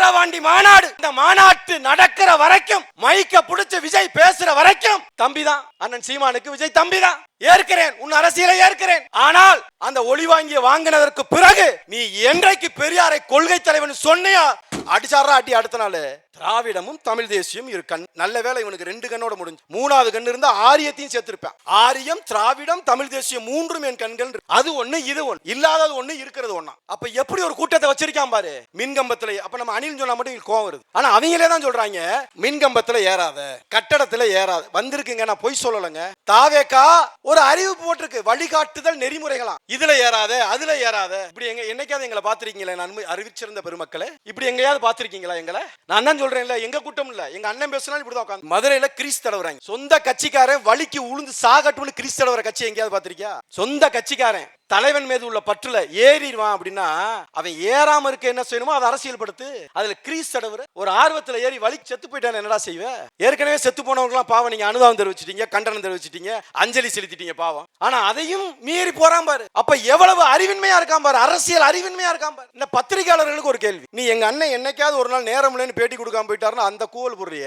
விக்கிரவாண்டி மாநாடு. இந்த மாநாட்டு நடக்கிற வரைக்கும் மைக்க புடிச்சு விஜய் பேசுற வரைக்கும் தம்பிதான். அண்ணன் சீமானுக்கு விஜய் தம்பிதான். ஏற்கிறேன். உன் அரசியலை ஏற்கிறேன். ஆனால் அந்த ஒளி வாங்கிய வாங்கினதற்கு பிறகு நீ என்றைக்கு பெரியாரை கொள்கை தலைவன் சொன்னியா? அடிச்சாரா அடி அடுத்த நாள்? திராவிடமும் தமிழ் தேசியம் இரு கண். நல்ல வேலை இவனுக்கு ரெண்டு கண்ணோட முடிஞ்சு. மூணாவது கண்ணு இருந்தா ஆரியத்தையும் சேர்த்திருப்பேன். ஆரியம் திராவிடம் தமிழ் தேசியம் மூன்றும் என் கண்கள். அது ஒண்ணு இது ஒண்ணு. இல்லாதது ஒண்ணு இருக்கிறது ஒண்ணா. அப்ப எப்படி ஒரு கூட்டத்தை வச்சிருக்கான் பாரு? மின்கம்பத்துல. அப்ப நம்ம அணில் சொன்னா மட்டும் கோவம் வருது. ஆனா அவங்களே தான் சொல்றாங்க மின்கம்பத்துல ஏறாத கட்டடத்துல ஏறாத. வந்திருக்குங்க நான் பொய் சொல்லலைங்க. தாவேக்கா ஒரு அறிவு போட்டிருக்கு. வழிகாட்டுதல் நெறிமுறைகளாம். இதுல ஏறாத அதுல ஏறாத. இப்படி எங்க என்னைக்காவது எங்களை பாத்திருக்கீங்களா நன்மை அறிவிச்சிருந்த பெருமக்களே. இப்படி எங்கேயாவது பாத்திருக்கீங்களா எங்களை? நான் தான் சொல்றேன்ல எங்க கூட்டம் இல்ல. எங்க அண்ணன் பேசினாலும் இப்படிதான் உட்காந்து மதுரையில கிரீஸ் தடவுறாங்க சொந்த கட்சிக்காரன் வழிக்கு உளுந்து சாகட்டும்னு கிரீஸ் தடவுற கட்சி எங்கேயாவது பாத்திருக்கியா சொந்த கட்சிக்காரன். தலைவன் மீது உள்ள பற்றுல ஏறிடுவான் அப்படின்னா அவன் ஏறாம இருக்க என்ன செய்யணுமோ அதை அரசியல் படுத்து அதுல கிரீஸ் தடவுற ஒரு ஆர்வத்துல ஏறி வலி செத்து போயிட்டான் என்னடா செய்வ? ஏற்கனவே செத்து போனவங்களாம் பாவம் நீங்க அனுதாபம் தெரிவிச்சிட்டீங்க கண்டனம் தெரிவிச்சிட்டீங்க அஞ்சலி செலுத்திட்டீங்க பாவம். ஆனா அதையும் மீறி போறான் பாரு. அப்ப எவ்வளவு அறிவின்மையா இருக்கான் பாரு அரசியல் அறிவின்மையா இருக்கான் பாரு. இந்த பத்திரிகையாளர்களுக்கு ஒரு கேள்வி. நீ எங்க அண்ணன் என்னைக்காவது ஒரு நாள் நேரம் இல்லைன்னு பேட்டி கொடுக்காம போயிட்டாருன்னா அந்த கூவல் போடுறிய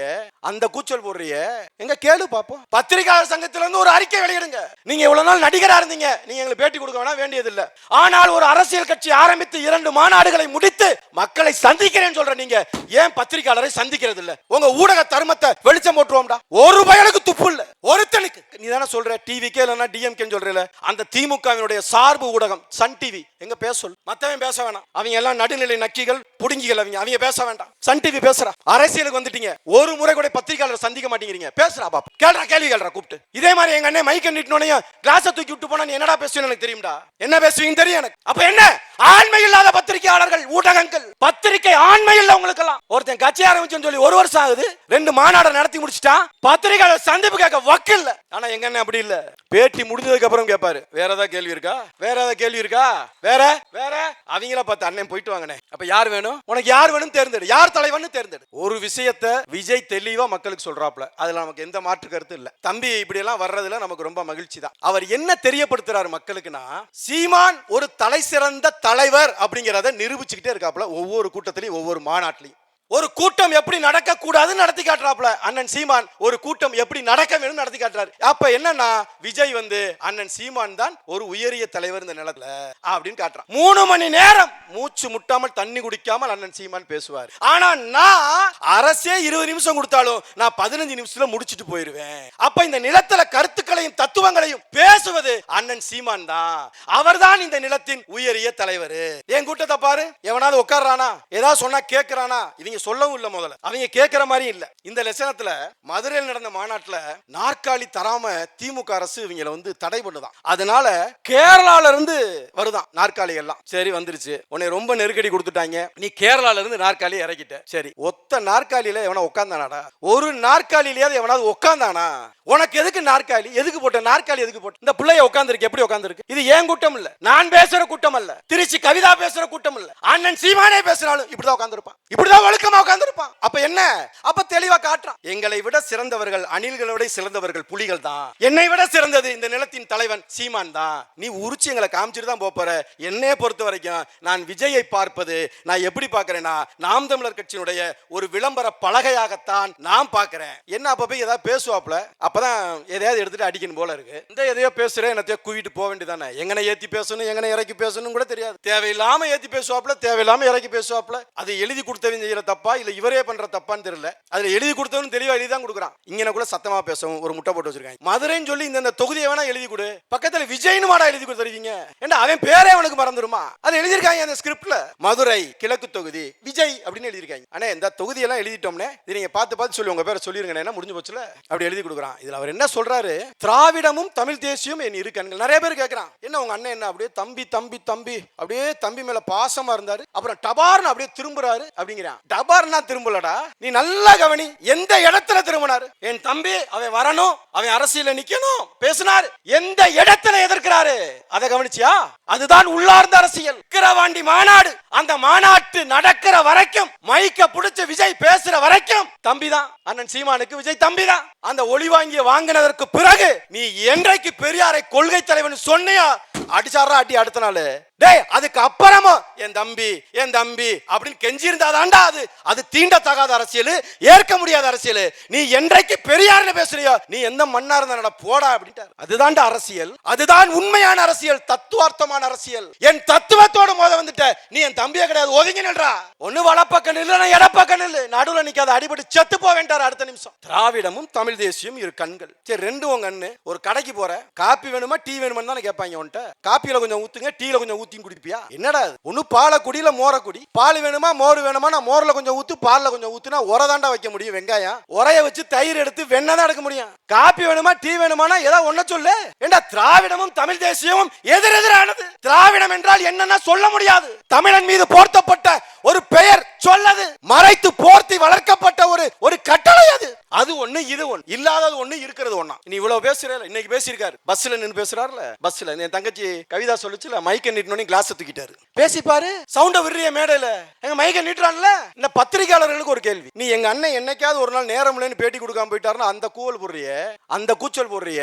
அந்த கூச்சல் போடுறிய? எங்க கேளு பாப்போம். பத்திரிகையாளர் சங்கத்துல இருந்து ஒரு அறிக்கை வெளியிடுங்க. நீங்க இவ்வளவு நாள் நடிகரா இருந்தீங்க நீங்க எங்களுக்கு பேட்டி கொடுக்க வேணா வேண்டியதில்லை. ஆனால் ஒரு அரசியல் கட்சி ஆரம்பித்து இரண்டு மாநாடுகளை முடித்து மக்களை சந்திக்கிறேன்னு சொல்ற நீங்க ஏன் பத்திரிகையாளரை சந்திக்கிறது இல்ல உங்க ஊடக தர்மத்தை வெளிச்சம் போட்டுருவோம்டா. ஒரு பயனுக்கு துப்பு இல்ல. ஒருத்தனுக்கு. நீ தானே சொல்ற டிவிக்கே இல்லைன்னா டிஎம்கேன்னு சொல்றல அந்த திமுகவினுடைய சார்பு ஊடகம் சன் டிவி எங்க பேச சொல். மத்தவன் பேச வேணாம். அவங்க எல்லாம் நடுநிலை நக்கிகள் புடுங்கிகள் அவங்க. அவங்க பேச வேண்டாம். சன் டிவி பேசுறா. அரசியலுக்கு வந்துட்டீங்க. ஒரு முறை கூட பத்திரிகையாளர் சந்திக்க மாட்டேங்கிறீங்க. பேசுறா பாப்பா. கேள்றா கேள்வி கேள்றா கூப்பிட்டு. இதே மாதிரி எங்க அண்ணன் மைக்க நிட்டனோனையும் கிளாஸை தூக்கி விட்டு போனா நீ என்னடா பேசுவேன்னு எனக்கு தெரியும்டா. என்ன பேசுவீங்க தெரியும் எனக்கு. அப்ப என்ன? ஆண்மை இல்லாத பத்திரிகையாளர்கள் ஊடகங்கள். பத்திரிகை ஆண்மை இல்ல உங்களுக்கெல்லாம். ஒருத்தன் கட்சி ஆரம்பிச்சுன்னு சொல்லி ஒரு வருஷம் ஆகுது. ரெண்டு மாநாடு நடத்தி முடிச்சுட்டான். பத்திரிகையாளர் சந்திப்பு கேட்க வக்கு இல்ல ஆனா எங்க என்ன அப்படி இல்ல. பேட்டி முடிஞ்சதுக்கு அப்புறம் கேட்பாரு வேற ஏதாவது கேள்வி இருக்கா? வேற ஏதாவது கேள்வி இருக்கா? வேற? வேற? அவங்கள பார்த்து அண்ணன் போயிட்டு வாங்கினே அப்ப யார் வேணும்? உனக்கு யார் வேணும் தேர்ந்தெடு. யார் தலைவன் தேர்ந்தெடு. ஒரு விஷயத்த விஜய் தெளிவா மக்களுக்கு சொல்றாப்ல அதுல நமக்கு எந்த மாற்று கருத்து இல்ல. தம்பி இப்படி எல்லாம் வர்றதுல நமக்கு ரொம்ப மகிழ்ச்சி தான். அவர் என்ன தெரியப்படுத்துறாரு மக்களுக்குன்னா சீமான் ஒரு தலை சிறந்த தலைவர் அப்படிங்கிறத நிரூபிச்சுக்கிட்டே இருக்காப்ல ஒவ்வொரு கூட்டத்திலையும் ஒவ்வொரு மாநாட்டிலையும். ஒரு கூட்டம் எப்படி நடக்க கூடாதுன்னு நடத்தி காட்டுறாப்ல அண்ணன் சீமான் ஒரு கூட்டம் எப்படி நடக்க வேணும் நடத்தி காட்டுறாரு. அப்ப என்னன்னா விஜய் வந்து அண்ணன் சீமான் தான் ஒரு உயரிய தலைவர் இந்த நிலத்துல அப்படின்னு காட்டுறான். மூணு மணி நேரம் மூச்சு முட்டாமல் தண்ணி குடிக்காமல் அண்ணன் சீமான் பேசுவார். ஆனா நான் அரசே இருபது நிமிஷம் கொடுத்தாலும் நான் பதினஞ்சு நிமிஷத்துல முடிச்சிட்டு போயிருவேன். அப்ப இந்த நிலத்துல கருத்துக்களையும் தத்துவங்களையும் பேசுவது அண்ணன் சீமான் தான். அவர்தான் இந்த நிலத்தின் உயரிய தலைவர். என் கூட்டத்தை பாரு. எவனாவது உட்கார்றானா? ஏதாவது சொன்னா கேட்கிறானா இவங்க சொல்லவும் இல்லை முதல்ல. அவங்க கேட்கிற மாதிரி இல்லை. இந்த லட்சணத்துல மதுரையில் நடந்த மாநாட்டில் நாற்காலி தராம திமுக அரசு இவங்களை வந்து தடை பண்ணுதான். அதனால கேரளால இருந்து வருதான் நாற்காலி எல்லாம். சரி வந்துருச்சு. உன்னை ரொம்ப நெருக்கடி கொடுத்துட்டாங்க. நீ கேரளால இருந்து நாற்காலி இறக்கிட்ட. சரி ஒத்த நாற்காலியில எவனா உட்காந்தானாடா ஒரு நாற்காலியிலேயாவது எவனாவது உட்காந்தானா உனக்கு எதுக்கு நாற்காலி? எதுக்கு போட்ட நாற்காலி? எதுக்கு போட்ட? இந்த பிள்ளைய உட்காந்துருக்கு எப்படி உட்காந்துருக்கு இது ஏன் கூட்டம் இல்ல? நான் பேசுற கூட்டம் அல்ல. திருச்சி கவிதா பேசுற கூட்டம் இல்ல. அண்ணன் சீமானே பேசுறாலும் இப்படிதான் உட்காந்துருப்பான் இப்படிதான் ஒழுக்கமா உட்காந்துருப்பான் அப்ப என்ன? அப்ப தெளிவா காட்டுறான். எங்களை விட சிறந்தவர்கள் அணில்களோட சிறந்தவர்கள் புலிகள் தான். என்னை விட சிறந்தது இந்த நிலத்தின் தலைவன் சீமான் தான். நீ உரிச்சு எங்களை காமிச்சிட்டு தான் போற. என்னைய பொறுத்த வரைக்கும் நான் விஜயை பார்ப்பது நான் எப்படி பார்க்கறேன்னா நாம் தமிழர் கட்சியினுடைய ஒரு விளம்பர பலகையாகத்தான் நான் பார்க்கிறேன். என்ன அப்ப போய் ஏதாவது பேசுவாப்ல அப்பதான் எதையாவது எடுத்துட்டு அடிக்கணும் போல இருக்கு. இந்த எதையோ பேசுறேன் என்னத்தையோ கூவிட்டு போக வேண்டியதானே எங்கனை ஏத்தி பேசணும் எங்கனை இறக்கி பேசணும் கூட தெரியாது. தேவையில்லாம ஏத்தி பேசுவாப்ல தேவையில்லாம இறக்கி பேசுவாப்ல அது எழுதி கொடுத்தவன் தப்பா இல்ல இவரே பண்ற தப்பான்னு தெரியல. அதுல எழுதி கொடுத்தவன் தெளிவா எழுதி தான் கொடுக்குறான். இங்கன கூட சத்தமா பேசவும் ஒரு முட்டை போட்டு வச்சிருக்காங்க. மதுரைன்னு சொல்லி இந்த தொகுதியை வேணா எழுதி கொடு. பக்கத்துல விஜய்னு மாடா எழுதி கொடுத்துருக்கீங்க ஏன்னா அவன் பேரே அவனுக்கு மறந்துருமா? அது எழுதியிருக்காங்க அந்த ஸ்கிரிப்ட்ல மதுரை கிழக்கு தொகுதி விஜய் அப்படின்னு எழுதியிருக்காங்க. ஆனா இந்த தொகுதியெல்லாம் எழுதிட்டோம்னே இது நீங்க பார்த்து பார்த்து சொல்லி உங்க பேரை சொல்லிருங்க என்ன முடிஞ்சு போச்சுல? அப்படி எழுதி கொடுக்குறான். இதுல அவர் என்ன சொல்றாரு? திராவிடமும் தமிழ் தேசியம் என் இரு கண்கள். நிறைய பேர் கேட்கறான். என்ன உங்க அண்ணன் என்ன அப்படியே தம்பி தம்பி தம்பி அப்படியே தம்பி மேல பாசமா இருந்தாரு. அப்புறம் டபார்னு அப்படியே திரும்புறாரு அப்படிங்கிறான். கபார்னா திரும்பலடா. நீ நல்லா கவனி எந்த இடத்துல திரும்பினாரு? என் தம்பி அவன் வரணும் அவன் அரசியல நிக்கணும் பேசினார். எந்த இடத்துல எதிர்க்கிறாரு? அதை கவனிச்சியா? அதுதான் உள்ளார்ந்த அரசியல். விக்கிரவாண்டி மாநாடு. அந்த மாநாட்டு நடக்கிற வரைக்கும் மைக்க புடிச்சு விஜய் பேசுற வரைக்கும் தம்பிதான். அண்ணன் சீமானுக்கு விஜய் தம்பிதான். அந்த ஒளி வாங்கிய வாங்கினதற்கு பிறகு நீ என்றைக்கு பெரியாரை கொள்கை தலைவன் சொன்னியா? அடிச்சாரா அடி அடுத்த நாள். டேய் அதுக்கு அப்புறமா என் தம்பி என் தம்பி அப்படின்னு கெஞ்சி இருந்தாதாண்டா அது. அது தீண்டத்தகாத அரசியல் ஏற்க முடியாத அரசியல். நீ என்றைக்கு பெரியார்னு பேசுறியோ நீ எந்த மண்ணா இருந்தா போடா அப்படின்ட்டார். அதுதான்டா அரசியல். அதுதான் உண்மையான அரசியல் தத்துவார்த்தமான அரசியல். என் தத்துவத்தோட மோத வந்துட்ட நீ என் தம்பியே கிடையாது ஒதுங்கி நின்றா ஒண்ணு வலப்பக்க நில்லு இடப்பக்க நில்லு. நடுவுல நிக்காத அடிபட்டு செத்து போவேன்டார் அடுத்த நிமிஷம். திராவிடமும் தமிழ் தேசியம் இரு கண்கள். சரி ரெண்டு உங்க கண்ணு. ஒரு கடைக்கு போற காப்பி வேணுமா டீ வேணுமான்னு தானே கேட்பாங்க உன்ட்ட காப்பியில கொஞ்சம் ஊத்துங்க டீல கொஞ்சம் ஊத்தியும் குடிப்பியா? என்னடா அது ஒண்ணு பால குடியில மோர குடி. பால் வேணுமா மோர் வேணுமா? நான் மோர்ல கொஞ்சம் ஊத்து பால்ல கொஞ்சம் ஊத்துனா உரதாண்டா வைக்க முடியும் வெங்காயம். உரைய வச்சு தயிர் எடுத்து வெண்ணெய் தான் எடுக்க முடியும். காப்பி வேணுமா டீ வேணுமானா ஏதாவது ஒண்ண சொல்லு. ஏண்டா திராவிடமும் தமிழ் தேசியமும் எதிரெதிரானது? திராவிடம் என்றால் என்னன்னா சொல்ல முடியாது. தமிழன் மீது போர்த்தப்பட்ட ஒரு பெயர் சொல்லது. மறைத்து போர்த்தி வளர்க்கப்பட்ட ஒரு ஒரு கட்டளை அது. அது ஒண்ணு இது ஒண்ணு. இல்லாதது ஒண்ணு இருக்கிறது ஒண்ணா. நீ இவ்வளவு பேசுறல இன்னைக்கு பேசியிருக்காரு. பஸ்ல நின்னு பேசுறாருல? பஸ்ல. என் தங்கச்சி கவிதா சொல்லுச்சுல மைக்க பண்ணி கிளாஸ் தூக்கிட்டாரு. பேசிப்பாரு சவுண்ட விடுறிய மேடையில. எங்க மைக்க நீட்டுறான்ல? இந்த பத்திரிகையாளர்களுக்கு ஒரு கேள்வி. நீ எங்க அண்ணன் என்னைக்காவது ஒரு நாள் நேரம் இல்லைன்னு பேட்டி கொடுக்காம போயிட்டாருன்னு அந்த கூவல் போடுறிய? அந்த கூச்சல் போடுறிய?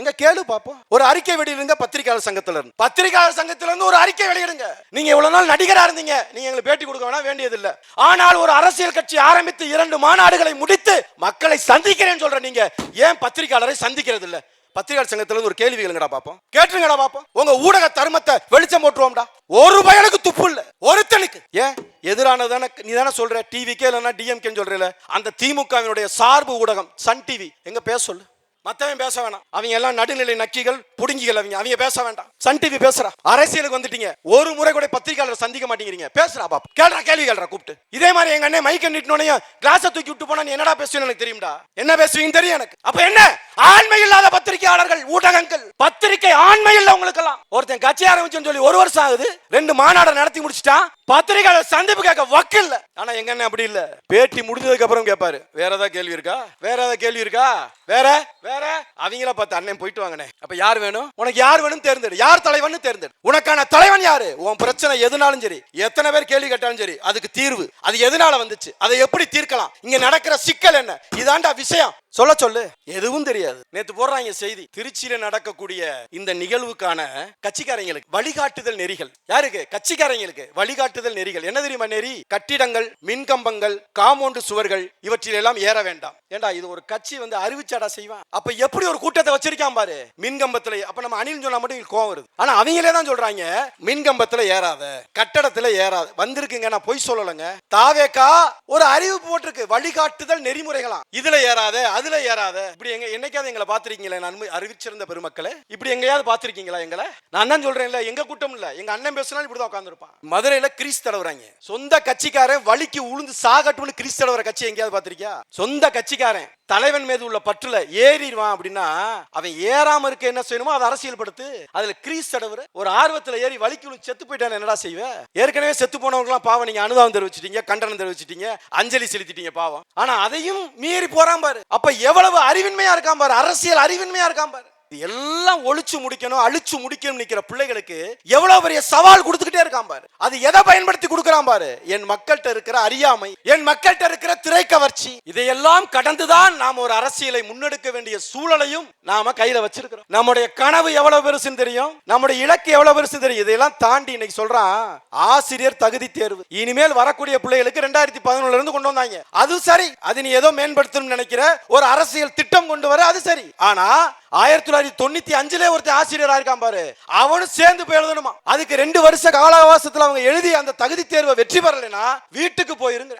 எங்க கேளு பாப்போம். ஒரு அறிக்கை வெளியிடுங்க பத்திரிகையாளர் சங்கத்துல இருந்து. பத்திரிகையாளர் சங்கத்துல இருந்து ஒரு அறிக்கை வெளியிடுங்க. நீங்க இவ்வளவு நாள் நடிகரா இருந்தீங்க. நீங்க எங்களுக்கு பேட்டி கொடுக்க வேணா வேண்டியதில்லை. ஆனால் ஒரு அரசியல் கட்சி ஆரம்பித்து இரண்டு மாநாடுகளை முடித்து மக்களை சந்திக்கிறேன்னு சொல்ற நீங்க ஏன் பத்திரிகையாளரை சந்திக்கிறது இல்லை பத்திரிகை சங்கத்துல ஒரு கேள்வி கேளுங்கடா பாப்போம். கேட்டுருங்கடா பாப்போம். உங்க ஊடக தர்மத்தை வெளிச்சம் போட்டுருவோம்டா. ஒரு பயனுக்கு துப்பு இல்ல. ஒருத்தனுக்கு. ஏன்? எதிரானதான நீ தானே சொல்ற? டிவிக்கே இல்லைன்னா டிஎம்கேன்னு சொல்றல அந்த திமுகவினுடைய சார்பு ஊடகம் சன் டிவி எங்க பேச சொல்லு. மற்றவன் பேச வேணாம். அவங்க எல்லாம் நடுநிலை நக்கிகள் புடுங்கிகள் அவங்க. அவங்க பேச வேண்டாம். சன் டிவி பேசுறா. அரசியலுக்கு வந்துட்டீங்க. ஒரு முறை கூட பத்திரிகையாளர் சந்திக்க மாட்டேங்கிறீங்க. பேசுறா பாப்பா கேள்றா கேள்வி கேள்றா கூப்பிட்டு. இதே மாதிரி எங்க அண்ணன் மைக்க நிட்டனோனையும் கிளாஸை தூக்கி விட்டு போனா நீ என்னடா பேசுவீன்னு எனக்கு தெரியும்டா. என்ன பேசுவீங்க தெரியும் எனக்கு. அப்ப என்ன? ஆண்மை இல்லாத பத்திரிகையாளர்கள் ஊடகங்கள். பத்திரிகை ஆண்மை இல்ல உங்களுக்கெல்லாம். ஒருத்தன் கட்சி ஆரம்பிச்சுன்னு சொல்லி ஒரு வருஷம் ஆகுது. ரெண்டு மாநாடு நடத்தி முடிச்சுட்டான். பத்திரிகையாளர் சந்திப்பு கேட்க வக்கில்ல. ஆனா எங்க அண்ணன் அப்படி இல்ல. பேட்டி முடிஞ்சதுக்கு அப்புறம் கேட்பாரு வேற ஏதாவது கேள்வி இருக்கா? வேற ஏதாவது கேள்வி இருக்கா? வேற? வேற? அவங்கள பார்த்து அண்ணன் போயிட்டு வாங்கினே அப்ப யார் வேணும்? உனக்கு யார் வேணும் தேர்ந்தெடு. யார் தலைவன் தேர்ந்தெடு. உனக்கான தலைவன் யாரு? உன் பிரச்சனை எதுனாலும் சரி. எத்தனை பேர் கேள்வி கேட்டாலும் சரி அதுக்கு தீர்வு. அது எதனால வந்துச்சு? அதை எப்படி தீர்க்கலாம்? இங்க நடக்கிற சிக்கல் என்ன? இதாண்டா விஷயம். சொல்ல சொல்லு. எதுவும் தெரியாது. நேத்து போடுறாங்க செய்தி. திருச்சியில நடக்கக்கூடிய இந்த நிகழ்வுக்கான கட்சிக்காரங்களுக்கு வழிகாட்டுதல் நெறிகள். யாருக்கு? கட்சிக்காரங்களுக்கு வழிகாட்டுதல் நெறிகள். என்ன தெரியுமா நெறி? கட்டிடங்கள் மின்கம்பங்கள் காம்பவுண்டு சுவர்கள் இவற்றில் எல்லாம் ஏற வேண்டாம். ஏண்டா இது ஒரு கட்சி வந்து அறிவிச்சாடா செய்வான்? அப்ப எப்படி ஒரு கூட்டத்தை வச்சிருக்கான் பாரு? மின்கம்பத்துல அப்ப நம்ம அணில் சொன்னா மட்டும் இங்க கோவம் வருது. ஆனா அவங்களே தான் சொல்றாங்க மின்கம்பத்துல ஏறாத கட்டடத்துல ஏறாத. வந்திருக்குங்க நான் பொய் சொல்லலைங்க. தாவேக்கா ஒரு அறிவு போட்டிருக்கு. வழிகாட்டுதல் நெறிமுறைகளாம் இதுல ஏறாத அதுல ஏறாத. இப்படி எங்க என்னைக்காவது எங்களை பாத்திருக்கீங்களா அன்பு அறிவிச்சிருந்த பெருமக்களே? இப்படி எங்கேயாவது பாத்திருக்கீங்களா எங்களை? நான் தான் சொல்றேன்ல எங்க கூட்டம் இல்ல. எங்க அண்ணன் பேசினாலும் இப்படிதான் உட்காந்துருப்பான் மதுரையில கிறிஸ் தடவுறாங்க சொந்த கட்சிக்காரன் வலிக்கு உளுந்து சாகட்டும்னு கிறிஸ் தடவுற கட்சி எங்கேயாவது பாத்திருக்கியா சொந்த கட்சிக்காரன். தலைவன் மீது உள்ள பற்றுல ஏறிடுவான் அப்படின்னா அவன் ஏறாம இருக்க என்ன செய்யணுமோ அதை அரசியல் படுத்து அதுல கிரீஸ் தடவுற ஒரு ஆர்வத்துல ஏறி வலிக்கு செத்து போயிட்டான் என்னடா செய்வ? ஏற்கனவே செத்து போனவங்களாம் பாவம் நீங்க அனுதாபம் தெரிவிச்சிட்டீங்க கண்டனம் தெரிவிச்சிட்டீங்க அஞ்சலி செலுத்திட்டீங்க பாவம். ஆனா அதையும் மீறி போறான் பாரு. அப்ப எவ்வளவு அறிவின்மையா இருக்கான் பாரு அரசியல் அறிவின்மையா இருக்கான் பாரு. எல்லாம் ஒழிச்சு முடிக்கணும் அழிச்சு முடிக்கணும் நிக்கிற பிள்ளைகளுக்கு எவ்வளவு பெரிய சவால் கொடுத்துக்கிட்டே இருக்கான் பாரு. அது எதை பயன்படுத்தி கொடுக்கறான் பாரு? என் மக்கள்கிட்ட இருக்கிற அறியாமை என் மக்கள்கிட்ட இருக்கிற திரைக்கவர்ச்சி இதையெல்லாம் கடந்துதான் நாம் ஒரு அரசியலை முன்னெடுக்க வேண்டிய சூழலையும் நாம கையில வச்சிருக்கிறோம். நம்முடைய கனவு எவ்வளவு பெருசுன்னு தெரியும்? நம்முடைய இலக்கு எவ்வளவு பெருசு தெரியும்? இதையெல்லாம் தாண்டி இன்னைக்கு சொல்றான் ஆசிரியர் தகுதி தேர்வு. இனிமேல் வரக்கூடிய பிள்ளைகளுக்கு ரெண்டாயிரத்தி பதினொன்னுல இருந்து கொண்டு வந்தாங்க. அது சரி. அது நீ ஏதோ மேம்படுத்தணும்னு நினைக்கிற ஒரு அரசியல் திட்டம் கொண்டு வர அது சரி. ஆனா ஆயிரத்தி தொள்ளாயிரத்தி தொண்ணூத்தி அஞ்சுல ஒருத்தன் ஆசிரியரா இருக்கான் பாரு. அவனும் சேர்ந்து போய் எழுதணுமா? அதுக்கு ரெண்டு வருஷ கால அவகாசத்துல அவங்க எழுதி அந்த தகுதி தேர்வை வெற்றி பெறலைன்னா வீட்டுக்கு போயிருங்க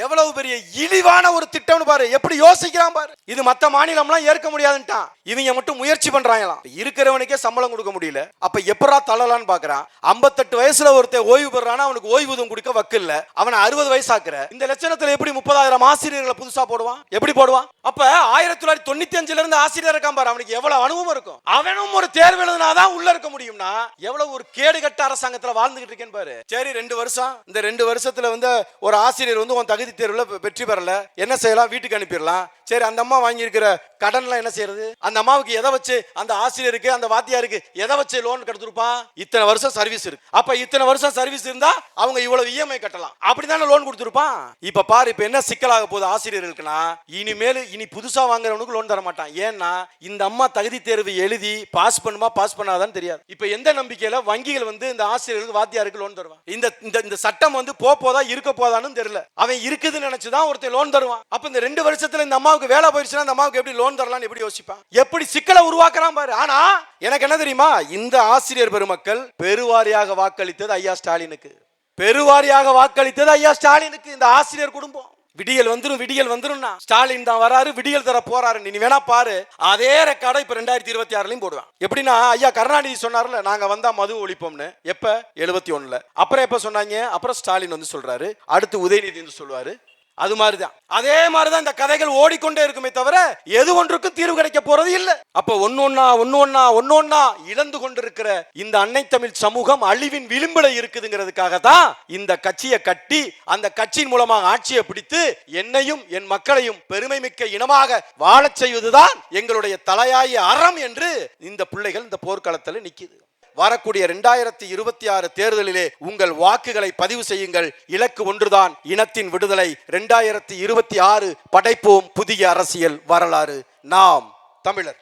எவ்வளவு பெரிய இழிவான ஒரு திட்டம்னு பாரு. எப்படி யோசிக்கிறான் பாரு. இது மத்த மாநிலம்லாம் ஏற்க முடியாதுன்ட்டான். இவங்க மட்டும் முயற்சி பண்றாங்களாம். இருக்கிறவனுக்கே சம்பளம் கொடுக்க முடியல. அப்ப எப்படா தள்ளலான்னு பாக்குறான். ஐம்பத்தெட்டு வயசுல ஒருத்தன் ஓய்வு பெறானா அவனுக்கு ஓய்வூதியம் கொடுக்க வக்கில்ல அவனை அறுபது வயசாக்குற. இந்த லட்சணத்துல எப்படி முப்பதாயிரம் ஆசிரியர்களை புதுசா போடுவான்? எப்படி போடுவான்? அப்ப ஆயிரத்தி தொள்ளாயிரத்தி தொண்ணூத்தி அஞ்சுல இருந்து ஆசிரியர் இருக்கான் பாரு. அவனுக்கு எவ்வளவு அனுபவம் இருக்கும். அவனும் ஒரு தேர்வு எழுதினாதான் உள்ள இருக்க முடியும்னா எவ்வளவு ஒரு கேடுகட்ட அரசாங்கத்துல வாழ்ந்துகிட்டு இருக்கேன்னு பாரு. சரி ரெண்டு வருஷம். இந்த ரெண்டு வருஷத்துல வந்து ஒரு ஆசிரியர் வந்து உன் தகுதி தேர்வுல வெற்றி பெறல. என்ன செய்யலாம்? வீட்டுக்கு அனுப்பிடலாம். சரி அந்த அம்மா வாங்கி இருக்கிற கடன்லாம் என்ன செய்யறது? அந்த அம்மாவுக்கு எதை வச்சு அந்த ஆசிரியருக்கு அந்த வாத்தியாருக்கு எதை வச்சு லோன் கொடுத்துருப்பான்? இத்தனை வருஷம் சர்வீஸ் இருக்கு. அப்ப இத்தனை வருஷம் சர்வீஸ் இருந்தா அவங்க இவ்வளவு இஎம்ஐ கட்டலாம். அப்படிதானே லோன் கொடுத்துருப்பான்? இப்ப பாரு இப்ப என்ன சிக்கலாக போகுது ஆசிரியர்களுக்குன்னா இனிமேல் இனி புதுசா வாங்குறவனுக்கு லோன் தர மாட்டான். ஏன்னா இந்த அம்மா தகுதி தேர்வு எழுதி பாஸ் பண்ணுமா பாஸ் பண்ணாதான்னு தெரியாது. இப்ப எந்த நம்பிக்கையில வங்கிகள் வந்து இந்த ஆசிரியர்களுக்கு வாத்தியாருக்கு லோன் தருவான் இந்த இந்த இந்த சட்டம் வந்து போ போதா இருக்க போதான்னு தெரியல. அவன் இருக்குதுன்னு நினைச்சுதான் ஒருத்தர் லோன் தருவான். அப்ப இந்த ரெண்டு வருஷத்துல இந்த அம்மாவுக்கு வேலை போயிடுச்சுன்னா இந்த அம்மாவுக்கு எப்படி லோன் தரலாம்னு எப்படி யோசிப்பான்? எப்படி சிக்கலை உருவாக்குறான் பாரு. ஆனா எனக்கு என்ன தெரியுமா? இந்த ஆசிரியர் பெருமக்கள் பெருவாரியாக வாக்களித்தது ஐயா ஸ்டாலினுக்கு. பெருவாரியாக வாக்களித்தது ஐயா ஸ்டாலினுக்கு இந்த ஆசிரியர் குடும்பம். விடியல் வந்துடும் விடியல் வந்துடும்னா ஸ்டாலின் தான் வராரு விடியல் தர போறாரு நீ வேணா பாரு. அதே ரெக்கார்டை இப்ப ரெண்டாயிரத்தி இருபத்தி ஆறுலயும் போடுவேன். எப்படின்னா ஐயா கருணாநிதி சொன்னார்ல நாங்க வந்தா மது ஒழிப்போம்னு. எப்ப? எழுபத்தி ஒண்ணுல. அப்புறம் எப்ப சொன்னாங்க? அப்புறம் ஸ்டாலின் வந்து சொல்றாரு. அடுத்து உதயநிதி வந்து சொல்லுவாரு. அது மாதிரிதான். அதே மாதிரிதான் இந்த கதைகள் ஓடிக்கொண்டே இருக்குமே தவிர எது ஒன்றுக்கும் தீர்வு கிடைக்க போறது இல்ல. அப்ப ஒன்னொன்னா ஒன்னொன்னா ஒன்னொன்னா இழந்து கொண்டிருக்கிற இந்த அன்னை தமிழ் சமூகம் அழிவின் விளிம்புல இருக்குதுங்கிறதுக்காக தான் இந்த கட்சியை கட்டி அந்த கட்சியின் மூலமாக ஆட்சியை பிடித்து என்னையும் என் மக்களையும் பெருமை மிக்க இனமாக வாழச் செய்வதுதான் எங்களுடைய தலையாய அறம் என்று இந்த பிள்ளைகள் இந்த போர்க்களத்தில் நிக்குது. வரக்கூடிய ரெண்டாயிரத்தி இருபத்தி ஆறு தேர்தலிலே உங்கள் வாக்குகளை பதிவு செய்யுங்கள். இலக்கு ஒன்றுதான் இனத்தின் விடுதலை. ரெண்டாயிரத்தி இருபத்தி ஆறு படைப்போம் புதிய அரசியல் வரலாறு. நாம் தமிழர்.